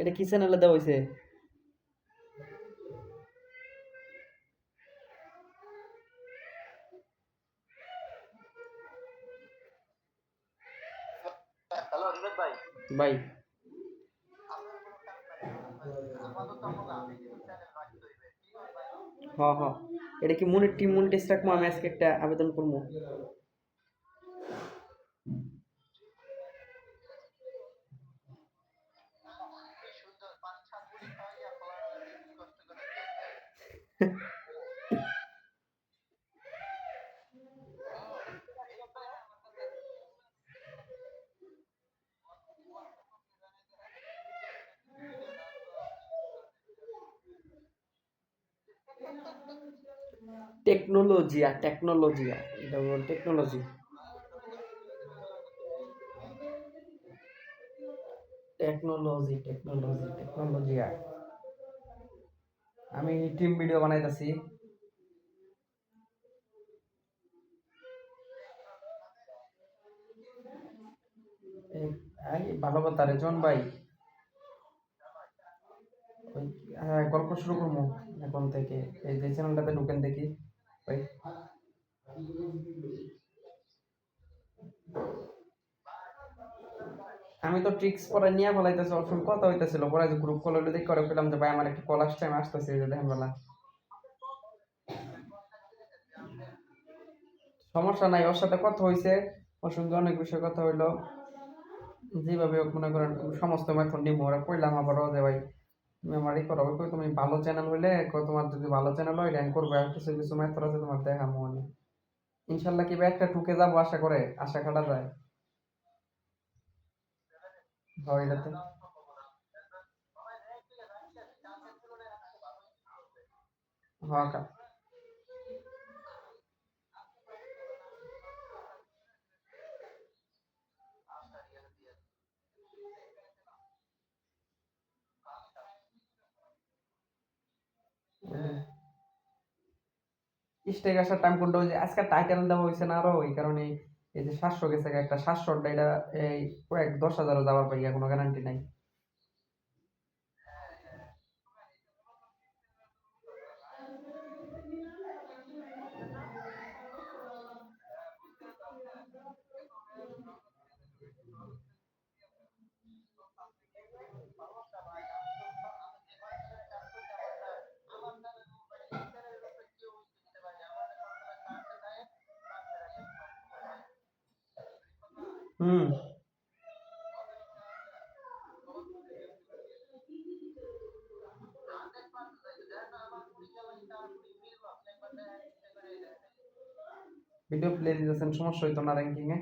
এটা কি চ্যানেলে দেওয়া হয়েছে ভাই। হ এটা কি মনে টিম মনিটাইজ রাখব? আমি আজকে একটা আবেদন করব। টেকনোলজিয়া টেকনোলজিয়া এটা টেকনোলজি টেকনোলজি টেকনোলজি টেকনোলজিয়া আমি টিম ভিডিও বানাইতেছি। ভালো কথা রেজন ভাই। ওই হ্যাঁ গল্প শুরু করব এখন থেকে। এই যে চ্যানেলটাতে ঢুকেন দেখি। ওই। আমি তো ট্রিক্স পরে নিয়ে ফেলাইতেছি অপশন কথা হইতেছিল। পরে গ্রুপ কল হইলে, দেখি করে পেলাম যে, ভাই, আমার একটা কল আসছে, আমি আসতেছি যে দেখেন বেলা। সমস্যা নাই, ওর সাথে কথা হইছে, ওর সঙ্গে অনেক বিষয়ে কথা হইল। যেভাবে হোক, মনে করেন, সমস্ত মেথড নিবো। ওরা কইলাম আবারও যে, ভাই তুমি আমার ই করো কই তুমি ভালো চ্যানেল হইলে তোমার যদি ভালো চ্যানেল হয় র্যাঙ্ক করবে। আর কিছু কিছু মেথড আছে, তোমার দেখামো আমি ইনশাল্লাহ কি একটা ঠুকে যাব, আশা করে? আশা কাটা যায়। হয় এটাতে হ্যাঁ কা স্টেক আসার টাইম কোনটা হয়েছে? আজকে টাইটেল দেওয়া হয়েছে না আরও? এই কারণে এই যে সাতশো গেছে একটা সাতশোটা এটা এই কয়েক দশ হাজারও যাওয়ার পাইয়া কোনো গ্যারান্টি নাই। ভিডিও প্লে দিতেছেন সমস্যা হইতো না র্যাঙ্কিং এ।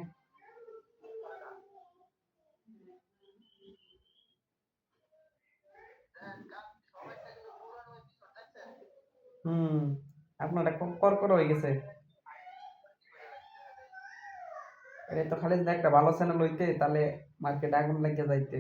হুম। আপনার কর কর হয়ে গেছে। এটা তো খালি একটা ভালো চ্যানেল হইতে তাহলে মার্কেট আগুন লাগিয়ে যাইতে।